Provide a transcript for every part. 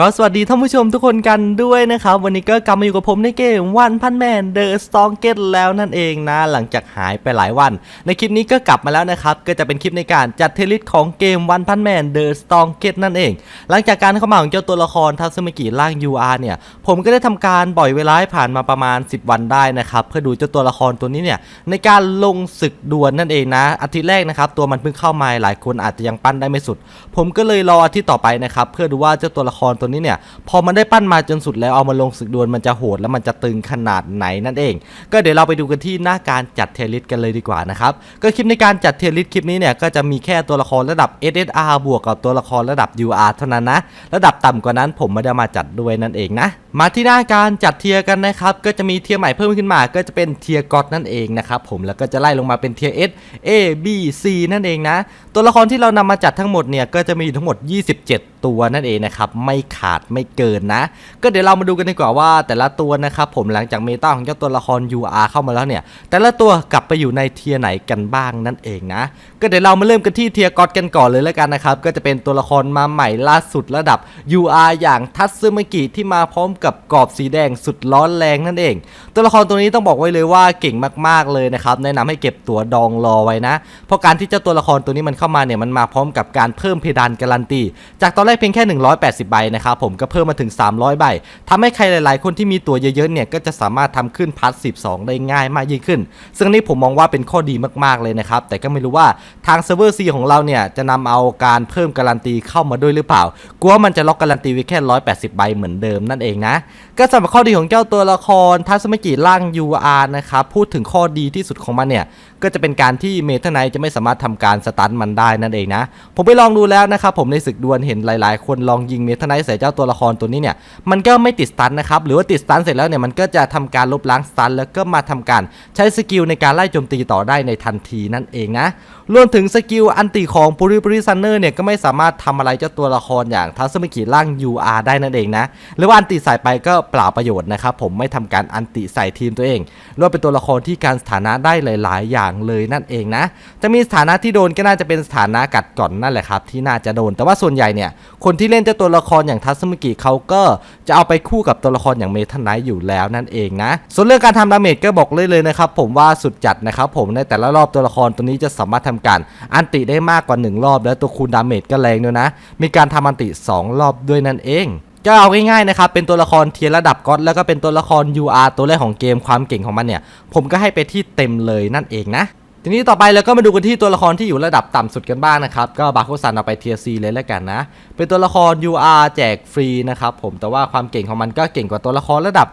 ก็สวัสดีท่านผู้ชมทุกคนกันด้วยนะครับ วันนี้ก็กลับมาอยู่กับผมในเกมวันพันแมนเดอะสตองเกตแล้วนั่นเองนะ หลังจากหายไปหลายวัน ในคลิปนี้ก็กลับมาแล้วนะครับ ก็จะเป็นคลิปในการจัดเทลิสของเกมวันพันแมนเดอะสตองเกตนั่นเอง หลังจากการเข้ามาของเจ้าตัวละครทัศมิกิร่าง UR เนี่ย ผมก็ได้ทำการปล่อยเวลาให้ผ่านมาประมาณ 10 วันได้นะครับเพื่อดูเจ้าตัวละครตัวนี้เนี่ยในการลงศึกดวลนั่นเองนะ อาทิตย์แรกนะครับตัวมันเพิ่งเข้ามาหลายคนอาจจะยังปั้นได้ไม่สุด ผมก็เลยรออาทิตย์ต่อไปนะครับเพื่อดูว่าเจ้าตัวละครตัวนี้เนี่ยพอมันได้ปั้นมาจนสุดแล้วเอามาลงศึกดวลมันจะโหดแล้วมันจะตึงขนาดไหนนั่นเอง ก็เดี๋ยวเราไปดูกันที่หน้าการจัดเทลิสกันเลยดีกว่านะครับก็คลิปในการจัดเทลิสคลิปนี้เนี่ยก็จะมีแค่ตัวละครระดับ SSR บวกกับตัวละครระดับ UR เท่านั้นนะระดับต่ำกว่านั้นผมไม่ได้มาจัดด้วยนั่นเองนะ มาที่หน้าการจัดเทียร์กันนะครับ ก็จะมีเทียร์ใหม่เพิ่มขึ้นมา ก็จะเป็นเทียร์ก็อดนั่นเองนะครับผมแล้วก็จะไล่ลงมาเป็นเทียร์ S A B C นั่นเองนะ ตัวละครที่เรานำมาจัดทั้งหมดเนี่ยก็จะมีทั้งหมด 27 ตัวนั่นเองนะครับไม่ขาดไม่เกินนะ ก็เดี๋ยวเรามาดูกันดีกว่าว่าแต่ละตัวนะครับผมหลังจากเมตาของเจ้าตัวละคร UR เข้ามาแล้วเนี่ย แต่ละตัวกลับไปอยู่ในเทียร์ไหนกันบ้างนั่นเองนะ ก็เดี๋ยวเรามาเริ่มกันที่เทียร์ก็อดกันก่อนเลยแล้วกันนะครับก็จะเป็นตัวละครมาใหม่ล่าสุดระดับ UR อย่างทัตซึมกิที่มาพร้อมกับกรอบสีแดงสุดร้อนแรงนั่นเอง ตัวละครตัวนี้ต้องบอกไว้เลยว่าเก่งมากๆเลยนะครับแนะนำให้เก็บตัวดองรอไว้นะ เพราะการที่เจ้าตัวละครตัวนี้มันเข้ามาเนี่ยมันมาพร้อมกับการเพิ่มเพดานการันตี จากตอนแรกเพียงแค่ 180 ใบนะครับผมก็เพิ่มมาถึง 300 ใบทำให้ใครหลาย ๆ คนที่มีตัวเยอะๆเนี่ยก็จะสามารถทำขึ้นพาร์ท12 ได้ง่ายมากยิ่งขึ้น ซึ่งนี้ผมมองว่าเป็นข้อดีมากๆเลยนะครับแต่ก็ไม่รู้ว่าทางเซิร์ฟเวอร์ซีของเราเนี่ยจะนำเอาการเพิ่มการันตีเข้ามาด้วยหรือเปล่ากลัวว่ามันจะล็อกการันตีไว้แค่ 180 ใบเหมือนเดิมนั่นเองนะก็สำหรับข้อดีของเจ้าตัวละครทัศมิกิร่าง UR นะครับ พูดถึงข้อดีที่สุดของมันเนี่ย ก็จะเป็นการที่เมทัลไนจะไม่สามารถทำการสตันมันได้นั่นเองนะ ผมไปลองดูแล้วนะครับผมในศึกดวลเห็นหลาย ๆ คนลองยิงเมทัลไนใส่เจ้าตัวละครตัวนี้เนี่ยมันก็ไม่ติดสตันนะครับหรือว่าติดสตันเสร็จแล้วเนี่ยมันก็จะทำการลบล้างสตันแล้วก็มาทำการใช้สกิลในการไล่โจมตีต่อได้ในทันทีนั่นเองนะรวมถึงสกิลอันติของปุริปุริซันเนอร์เนี่ยก็ไม่สามารถทำอะไรเจ้าตัวละครอย่างทัศมิกิร่าง UR ได้นั่นเองนะหรือว่าอันติใส่ไปก็เปล่าประโยชน์นะครับผมไม่ทำการอันติใส่ทีมตัวเองรวมเป็นตัวละครที่การสถานะได้หลาย ๆ อย่างเลยนั่นเองนะ จะมีสถานะที่โดนก็น่าจะเป็นสถานะกัดก่อนนั่นแหละครับที่น่าจะโดน แต่ว่าส่วนใหญ่เนี่ยคนที่เล่นเจ้าตัวละครอย่างทัศมิกิเขาก็จะเอาไปคู่กับตัวละครอย่างเมทันไนท์อยู่แล้วนั่นเองนะ ส่วนเรื่องการทำดาเมจก็บอกเลยเลยนะครับผมว่าสุดจัดนะครับผมในแต่ละรอบตัวละครตัวนี้จะสามารถทำการอันติได้มากกว่า 1 รอบ แล้วตัวคูณดาเมจก็แรงด้วยนะ มีการทำอันติ 2 รอบด้วยนั่นเอง ก็เอาง่ายๆนะครับ เป็นตัวละครเทียร์ระดับก็อดแล้วก็เป็นตัวละคร UR ตัวแรกของเกมความเก่งของมันเนี่ย ผมก็ให้ไปที่เต็มเลยนั่นเองนะ ทีนี้ต่อไปเราก็มาดูกันที่ตัวละครที่อยู่ระดับต่ำสุดกันบ้างนะครับ ก็บาโคซันเอาไปเทียร์ซีเลยแล้วกันนะ เป็นตัวละคร UR แจกฟรีนะครับผมแต่ว่าความเก่งของมันก็เก่งกว่าตัวละครระดับ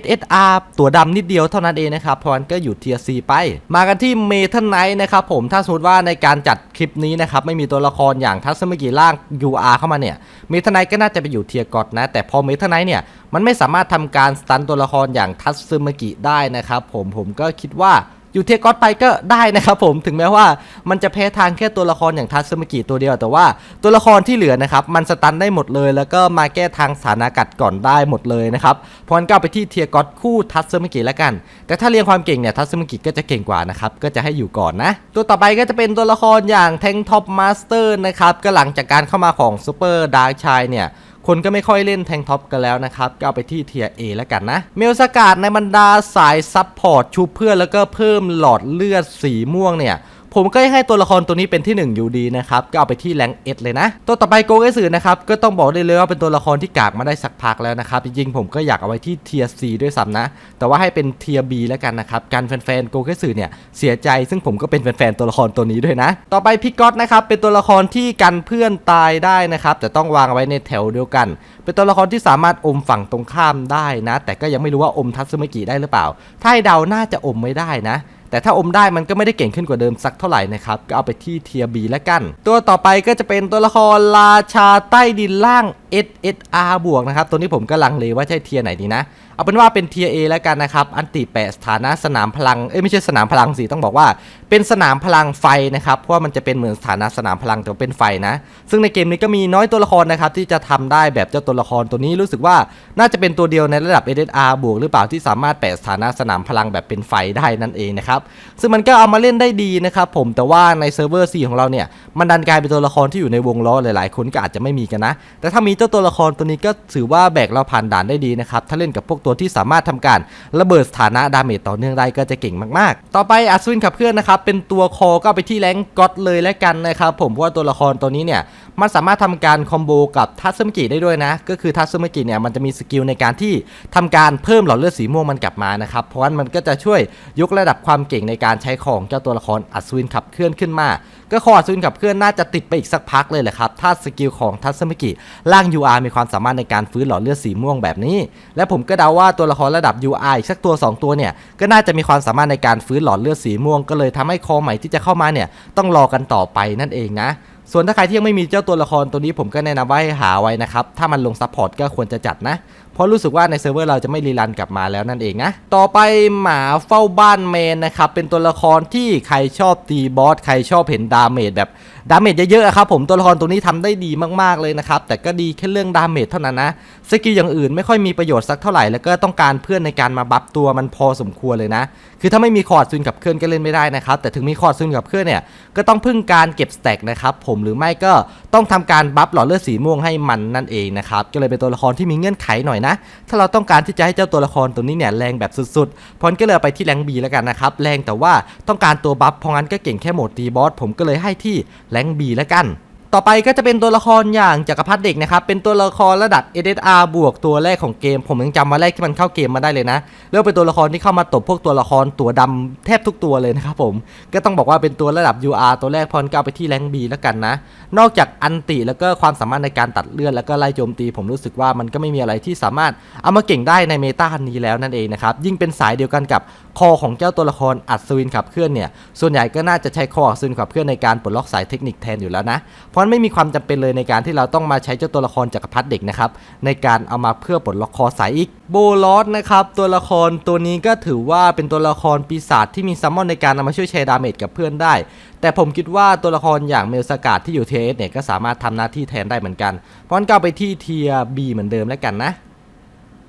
SSR ตัวดำนิดเดียวเท่านั้นเองนะครับเพราะมันก็อยู่เทียร์ซีไป มากันที่เมทัลไนท์นะครับผมถ้าสมมติว่าในการจัดคลิปนี้นะครับไม่มีตัวละครอย่างทัศมิกิร่าง UR เข้ามาเนี่ยเมทัลไนท์ก็น่าจะไปอยู่เทียร์กอดนะ แต่พอเมทัลไนท์เนี่ยมันไม่สามารถทำการสตันตัวละครอย่างทัศมิกิได้นะครับผมผมก็คิดว่า อยู่เทียร์ก็อดไปก็ได้นะครับผมถึงแม้ว่ามันจะแพ้ทางแค่ตัวละครอย่างทัศมกิตัวเดียว แต่ว่าตัวละครที่เหลือนะครับมันสตันได้หมดเลย แล้วก็มาแก้ทางสถานากัดก่อนได้หมดเลยนะครับเพราะงั้นก็เอาไปที่เทียร์ก็อดคู่ทัศมกิแล้วกัน แต่ถ้าเรียงความเก่งเนี่ยทัศมกิก็จะเก่งกว่านะครับก็จะให้อยู่ก่อนนะ ตัวต่อไปก็จะเป็นตัวละครอย่างแทงท็อปมาสเตอร์นะครับก็หลังจากการเข้ามาของซูเปอร์ดาร์กชายเนี่ย คนก็ไม่ค่อยเล่นแทงท็อปกันแล้วนะครับ ก็เอาไปที่เทียเอแล้วกันนะ เมลสกาดในบรรดาสายซับพอร์ตชูเพื่อนแล้วก็เพิ่มหลอดเลือดสีม่วงเนี่ย ผมก็ให้ตัวละครตัวนี้เป็นที่ 1 อยู่ดีนะครับก็เอาไปที่แรงเอ็ดเลยนะ ตัวต่อไปโกเกสือนะครับก็ต้องบอกได้เลยว่าเป็นตัวละครที่กากมาได้สักพักแล้วนะครับจริงๆผมก็อยากเอาไว้ที่เทียร์ C ด้วยซ้ำนะ แต่ว่าให้เป็นเทียร์ B แล้วกันนะครับการแฟนๆโกเกสือเนี่ยเสียใจ ซึ่งผมก็เป็นแฟนๆตัวละครตัวนี้ด้วยนะ ต่อไปพิกก็อตนะครับเป็นตัวละครที่กันเพื่อนตายได้นะครับแต่ต้องวางไว้ในแถวเดียวกัน เป็นตัวละครที่สามารถอมฝั่งตรงข้ามได้นะ แต่ก็ยังไม่รู้ว่าอมทัตสึมิกิได้หรือเปล่า ถ้าให้เดาน่าจะอมไม่ได้นะ แต่ถ้าอมได้มันก็ไม่ได้เก่งขึ้นกว่าเดิมสักเท่าไหร่นะครับ ก็เอาไปที่เทียบีแล้วกัน ตัวต่อไปก็จะเป็นตัวละครราชาใต้ดินล่าง SSR บวกนะครับ ตัวนี้ผมก็ลังเลว่าใช่เทียไหนดีนะ เอาเป็นว่าเป็นเทียเอแล้วกันนะครับ อันติแปะสถานะสนามพลัง เอ้ยไม่ใช่สนามพลังสิ ต้องบอกว่า เป็นสนามพลังไฟนะครับ เพราะว่ามันจะเป็นเหมือนสถานะสนามพลังแต่เป็นไฟนะ ซึ่งในเกมนี้ก็มีน้อยตัวละครนะครับที่จะทำได้แบบเจ้าตัวละครตัวนี้รู้สึกว่าน่าจะเป็นตัวเดียวในระดับ SSR บวกหรือเปล่าที่สามารถแปะสถานะสนามพลังแบบเป็นไฟได้นั่นเองนะครับ ซึ่งมันก็เอามาเล่นได้ดีนะครับผม แต่ว่าในเซิร์ฟเวอร์4ของเราเนี่ย มันดันกลายเป็นตัวละครที่อยู่ในวงล้อหลายๆ คนก็อาจจะไม่มีกันนะ แต่ถ้ามีเจ้าตัวละครตัวนี้ก็ถือว่าแบกเราผ่านด่านได้ดีนะครับ ถ้าเล่นกับพวกตัวที่สามารถทำการระเบิดสถานะดาเมจต่อเนื่องได้ก็จะเก่งมากๆ ต่อไปอัศวินขับเคลื่อนนะครับเป็นตัวคอก็ไปที่แรงก็อดเลยแล้วกันนะครับผมเพราะว่าตัวละครตัวนี้เนี่ย มันสามารถทำการคอมโบกับทัตสึมิกิได้ด้วยนะ ก็คือทัตสึมิกิเนี่ยมันจะมีสกิลในการที่ทำการเพิ่มหลอดเลือดสีม่วงมันกลับมานะครับ เพราะว่ามันก็จะช่วยยกระดับความเก่งในการใช้ของเจ้าตัวละครอัศวินขับเคลื่อนขึ้นมา ก็คออัศวินขับเคลื่อนน่าจะติดไปอีกสักพักเลยแหละครับ ถ้าสกิลของทัตสึมิกิร่าง UR มีความสามารถในการฟื้นหลอดเลือดสีม่วงแบบนี้ และผมก็เดาว่าตัวละครระดับ UR อีกสักตัว 2 ตัวเนี่ยก็น่าจะมีความสามารถในการฟื้นหลอดเลือดสีม่วง ก็เลยทำให้คอใหม่ที่จะเข้ามาเนี่ยต้องรอกันต่อไปนั่นเองนะ ส่วนถ้าใครที่ยังไม่มีเจ้าตัวละครตัวนี้ผมก็แนะนำว่าให้หาไว้นะครับ ถ้ามันลงซัพพอร์ตก็ควรจะจัดนะ ราะรู้สึกว่าในเซิร์ฟเวอร์เราจะไม่รีรันกลับมาแล้วนั่นเองนะ ต่อไปหมาเฝ้าบ้านเมนนะครับ เป็นตัวละครที่ใครชอบตีบอสใครชอบเห็นดาเมจแบบดาเมจเยอะๆอะครับผมตัวละครตัวนี้ทำได้ดีมากๆเลยนะครับ แต่ก็ดีแค่เรื่องดาเมจเท่านั้นนะสกิลอย่างอื่นไม่ค่อยมีประโยชน์สักเท่าไหร่ แล้วก็ต้องการเพื่อนในการมาบัฟตัวมันพอสมควรเลยนะ คือถ้าไม่มีคอร์ดซุนกับเคลื่อนก็เล่นไม่ได้นะครับ แต่ถึงมีคอร์ดซุนกับเคลื่อนเนี่ยก็ต้องพึ่งการเก็บสแต็กนะครับผมหรือไม่ก็ต้องทำการบัฟหลอดเลือดสีม่วงให้มันนั่นเองนะครับก็เลยเป็นตัวละครที่มีเงื่อนไขหน่อยนะถ้าเราต้องการที่จะให้เจ้าตัวละครตัวนี้เนี่ยแรงแบบสุดๆพอนก็เลยเอาไปที่แรงบีแล้วกันนะครับ แรงแต่ว่าต้องการตัวบัฟเพราะงั้นก็เก่งแค่โหมดตีบอสผมก็เลยให้ที่แรงบีแล้วกัน ต่อไปก็จะเป็นตัวละครอย่างจักรพรรดิเด็กนะครับ เป็นตัวละครระดับ SSR บวกตัวแรกของเกม ผมยังจำมาแรกที่มันเข้าเกมมาได้เลยนะ แล้วเป็นตัวละครที่เข้ามาตบพวกตัวละครตัวดำแทบทุกตัวเลยนะครับผม ก็ต้องบอกว่าเป็นตัวระดับ UR ตัวแรกพอนก็เอาไปที่แรงบีแล้วกันนะ นอกจากอันติแล้วก็ความสามารถในการตัดเลือดแล้วก็ไล่โจมตี ผมรู้สึกว่ามันก็ไม่มีอะไรที่สามารถเอามาเก่งได้ในเมตานี้แล้วนั่นเองนะครับ ยิ่งเป็นสายเดียวกันกับคอของเจ้าตัวละครอัศวินขับเคลื่อนเนี่ย ส่วนใหญ่ก็น่าจะใช้คออัศวินขับเคลื่อนในการปลดล็อกสายเทคนิคแทนอยู่แล้วนะเพราะมันไม่มีความจำเป็นเลยในการที่เราต้องมาใช้เจ้าตัวละครจักรพรรดิเด็กนะครับในการเอามาเพื่อปลดล็อกคอสายอีกโบลอสนะครับตัวละครตัวนี้ก็ถือว่าเป็นตัวละครปีศาจที่มีซัมมอนในการเอามาช่วยแชร์ดาเมจกับเพื่อนได้ แต่ผมคิดว่าตัวละครอย่างเมลสกาดที่อยู่เทียเนี่ยก็สามารถทำหน้าที่แทนได้เหมือนกันเพราะงั้นก็ไปที่เทียบีเหมือนเดิมแล้วกันนะ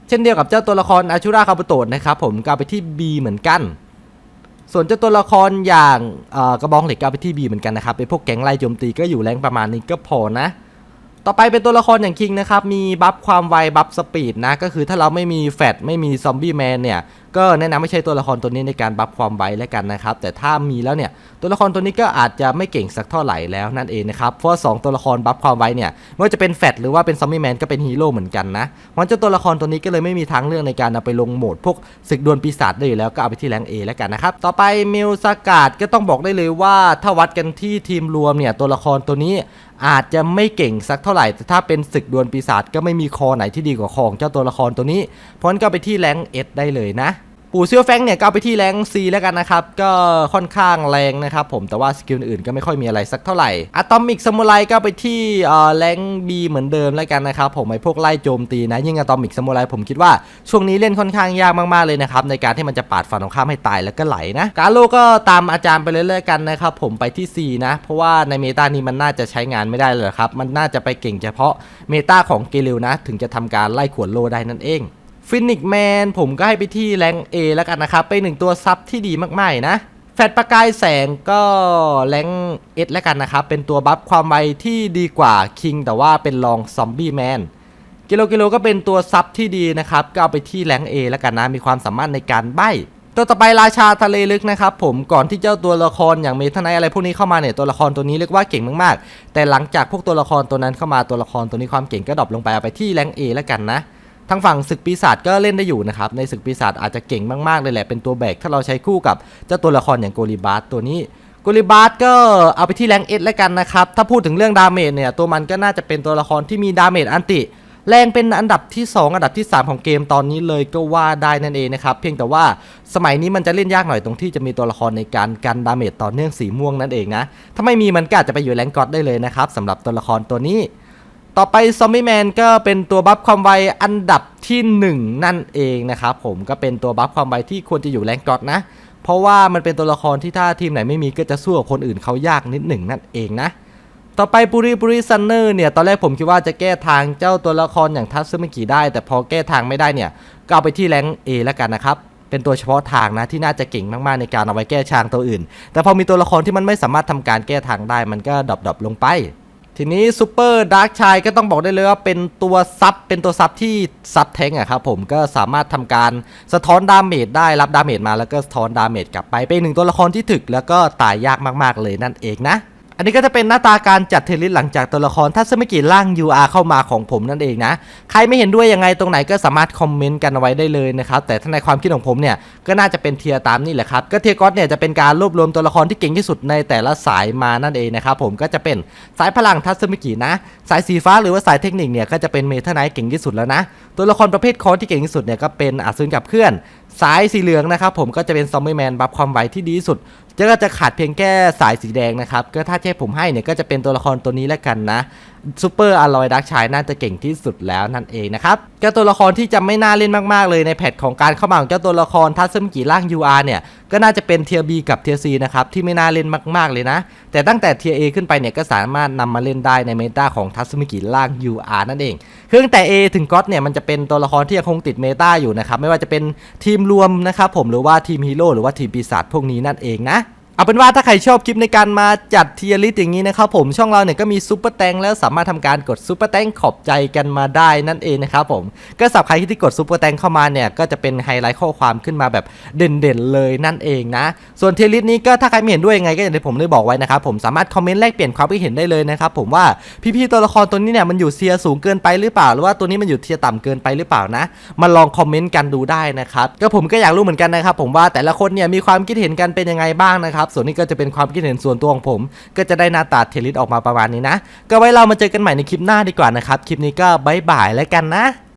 เช่นเดียวกับเจ้าตัวละครอาชูราคาบุโตะนะครับผมก็ไปที่ B เหมือนกัน ส่วนเจ้าตัวละครอย่างกระบองเหล็กก็เอาไปที่บีเหมือนกันนะครับเป็นพวกแก๊งไล่โจมตีก็อยู่แรงประมาณนี้ก็พอนะ ต่อไปเป็นตัวละครอย่างคิงนะครับ มีบัฟความไว บัฟสปีดนะ ก็คือถ้าเราไม่มีแฟตไม่มีซอมบี้แมนเนี่ย ก็แนะนำไม่ใช่ตัวละครตัวนี้ในการบัฟความไวแล้วกันนะครับ แต่ถ้ามีแล้วเนี่ย ตัวละครตัวนี้ก็อาจจะไม่เก่งสักเท่าไหร่แล้วนั่นเองนะครับ เพราะว่าสองตัวละครบัฟความไวเนี่ยไม่ว่าจะเป็นแฟตหรือว่าเป็นซอมบี้แมนก็เป็นฮีโร่เหมือนกันนะเพราะฉะนั้นเจ้าตัวละครตัวนี้ก็เลยไม่มีทางเลือกในการเอาไปลงโหมด พวกศึกดวลปีศาจได้อยู่แล้วก็เอาไปที่แรงเอแล้วกันนะครับ ต่อไปมิลสกาดก็ต้องบอกได้เลยว่าถ้าวัดกันที่ทีมรวมเนี่ยตัวละครตัวนี้ อาจจะไม่เก่งสักเท่าไหร่ แต่ถ้าเป็นศึกดวลปีศาจก็ไม่มีคอไหนที่ดีกว่าของเจ้าตัวละครตัวนี้ เพราะฉะนั้นก็ไปที่แรงเอได้เลยนะ ปู่เซียวแฟงเนี่ยก็เอาไปที่แรง C แล้วกันนะครับ ก็ค่อนข้างแรงนะครับผมแต่ว่าสกิลอื่นก็ไม่ค่อยมีอะไรสักเท่าไหร่อะตอมิกซามูไรก็ไปที่เอ่อแรง B เหมือนเดิมแล้วกันนะครับผมไอพวกไล่โจมตีนะยิ่งอะตอมิกซามูไรผมคิดว่าช่วงนี้เล่นค่อนข้างยากมากๆเลยนะครับในการที่มันจะปาดฝั่งตรงข้ามให้ตายแล้วก็ไหลนะกาโลก็ตามอาจารย์ไปเรื่อยๆกันนะครับผมไปที่ C นะ เพราะว่าในเมตานี้มันน่าจะใช้งานไม่ได้เลยครับมันน่าจะไปเก่งเฉพาะเมตาของเกลิวนะ ถึงจะทำการไล่ขวดโลได้นั่นเอง ฟินิกแมนผมก็ให้ไปที่แรง A แล้วกันนะครับ เป็นหนึ่งตัวซับที่ดีมากๆนะ แฟดประกายแสงก็แรงเอสแล้วกันนะครับ เป็นตัวบัฟความไวที่ดีกว่าคิงแต่ว่าเป็นรองซอมบี้แมนกิโลกิโลก็เป็นตัวซับที่ดีนะครับก็เอาไปที่แรง A แล้วกันนะ มีความสามารถในการใบ้ตัวต่อไปราชาทะเลลึกนะครับผมก่อนที่เจ้าตัวละครอย่างเมทนายอะไรพวกนี้เข้ามาเนี่ยตัวละครตัวนี้เรียกว่าเก่งมากๆ แต่หลังจากพวกตัวละครตัวนั้นเข้ามาตัวละครตัวนี้ความเก่งก็ดรอปลงไปเอาไปที่แรง A แล้วกันนะ ทางฝั่งศึกปีศาจก็เล่นได้อยู่นะครับ ในศึกปีศาจอาจจะเก่งมากๆเลยแหละเป็นตัวแบกถ้าเราใช้คู่กับเจ้าตัวละครอย่างโกลิบาสตัวนี้โกลิบาสก็เอาไปที่แรงเอสแล้วกันนะครับ ถ้าพูดถึงเรื่องดาเมจเนี่ยตัวมันก็น่าจะเป็นตัวละครที่มีดาเมจอันติ แรงเป็นอันดับที่ 2 อันดับที่ 3 ของเกมตอนนี้เลยก็ว่าได้นั่นเองนะครับ เพียงแต่ว่าสมัยนี้มันจะเล่นยากหน่อยตรงที่จะมีตัวละครในการกันดาเมจต่อเนื่องสีม่วงนั่นเองนะถ้าไม่มีมันก็อาจจะไปอยู่แรงก็อดได้เลยนะครับสำหรับตัวละครตัวนี้ ต่อไปซอมบี้แมนก็เป็นตัวบัฟความไวอันดับที่ 1 นั่นเองนะครับผมก็เป็นตัวบัฟความไวที่ควรจะอยู่แรงกอดนะ เพราะว่ามันเป็นตัวละครที่ถ้าทีมไหนไม่มีก็จะสู้กับคนอื่นเขายากนิดหนึ่งนั่นเองนะ ต่อไปปุริปุริซันเนอร์เนี่ยตอนแรกผมคิดว่าจะแก้ทางเจ้าตัวละครอย่างทัตซึมิกิได้ แต่พอแก้ทางไม่ได้เนี่ยก็เอาไปที่แรง A แล้วกันนะครับเป็นตัวเฉพาะทางนะที่น่าจะเก่งมากๆในการเอาไว้แก้ชางตัวอื่น แต่พอมีตัวละครที่มันไม่สามารถทำการแก้ทางได้มันก็ดรอปๆลงไป ทีนี้ซูเปอร์ดาร์กชายก็ต้องบอกได้เลยว่าเป็นตัวซับเป็นตัวซับที่ซับแทงอะครับผมก็สามารถทำการสะท้อนดาเมจได้รับดาเมจมาแล้วก็สะท้อนดาเมจกลับไปเป็นหนึ่งตัวละครที่ถึกแล้วก็ตายยากมากๆเลยนั่นเองนะ อันนี้ก็จะเป็นหน้าตาการจัดเทรลิสต์หลังจากตัวละครทัศมิกิร่าง UR เข้ามาของผมนั่นเองนะ ใครไม่เห็นด้วยยังไงตรงไหนก็สามารถคอมเมนต์กันเอาไว้ได้เลยนะครับ แต่ถ้าในความคิดของผมเนี่ยก็น่าจะเป็นเทียตามนี่แหละครับ ก็เทียก็อตเนี่ยจะเป็นการรวบรวมตัวละครที่เก่งที่สุดในแต่ละสายมานั่นเองนะครับผมก็จะเป็นสายพลังทัศมิกินะ สายสีฟ้าหรือว่าสายเทคนิคเนี่ยก็จะเป็นเมทัลไนท์เก่งที่สุดแล้วนะ ตัวละครประเภทคอร์สที่เก่งที่สุดเนี่ยก็เป็นอาซึนกับเพื่อนสายสีเหลืองนะครับผมก็จะเป็นซอมบี้แมนบัฟความไวที่ดีที่สุดจะก็จะขาดเพียงแค่สายสีแดงนะครับ ก็ถ้าให้ผมให้เนี่ยก็จะเป็นตัวละครตัวนี้แล้วกันนะซูเปอร์อลอยดักชายน่าจะเก่งที่สุดแล้วนั่นเองนะครับเจ้าตัวละครที่จะไม่น่าเล่นมาก ๆ เลยในแพทของการเข้ามาของเจ้าตัวละครทัศมกิร่าง UR เนี่ย ก็น่าจะเป็นเทียร์ B กับเทียร์ C นะครับ ที่ไม่น่าเล่นมาก ๆ เลยนะ แต่ตั้งแต่เทียร์ A ขึ้นไปเนี่ย ก็สามารถนำมาเล่นได้ในเมตาของทัศมกิร่าง UR นั่นเองเครื่องแต่ A ถึงก็อตเนี่ยมันจะเป็นตัวละครที่ยังคงติดเมตาอยู่นะครับไม่ว่าจะเป็นทีมรวมนะครับผมหรือว่าทีมฮีโร่หรือว่าทีมปีศาจพวกนี้นั่นเองนะ เอาเป็นว่าถ้าใครชอบคลิปในการมาจัดเทียริสอย่างนี้นะครับผมช่องเราเนี่ยก็มีซุปเปอร์แตงแล้วสามารถทำการกดซุปเปอร์แตงขอบใจกันมาได้นั่นเองนะครับผมก็สำหรับใครที่กดซุปเปอร์แตงเข้ามาเนี่ยก็จะเป็นไฮไลท์ข้อความขึ้นมาแบบเด่นๆเลยนั่นเองนะ ส่วนเทียริสนี้ก็ถ้าใครไม่เห็นด้วยยังไงก็อย่างที่ผมได้บอกไว้นะครับผมสามารถคอมเมนต์แลกเปลี่ยนความคิดเห็นได้เลยนะครับผมว่าพี่ๆตัวละครตัวนี้เนี่ยมันอยู่เทียสูงเกินไปหรือเปล่า หรือว่าตัวนี้มันอยู่เทียต่ำเกินไปหรือเปล่านะมาลองคอมเมนต์กันดูได้นะครับก็ผมก็อยากรู้เหมือนกันนะครับผมว่าแต่ละคนเนี่ยมีความคิดเห็นกันเป็นยังไงบ้างนะครับส่วนนี้ก็จะเป็นความคิดเห็นส่วนตัวของผม ก็จะได้หน้าตาเทลิสออกมาประมาณนี้นะ ก็ไว้เรามาเจอกันใหม่ในคลิปหน้าดีกว่านะครับ คลิปนี้ก็บายบายแล้วกันนะ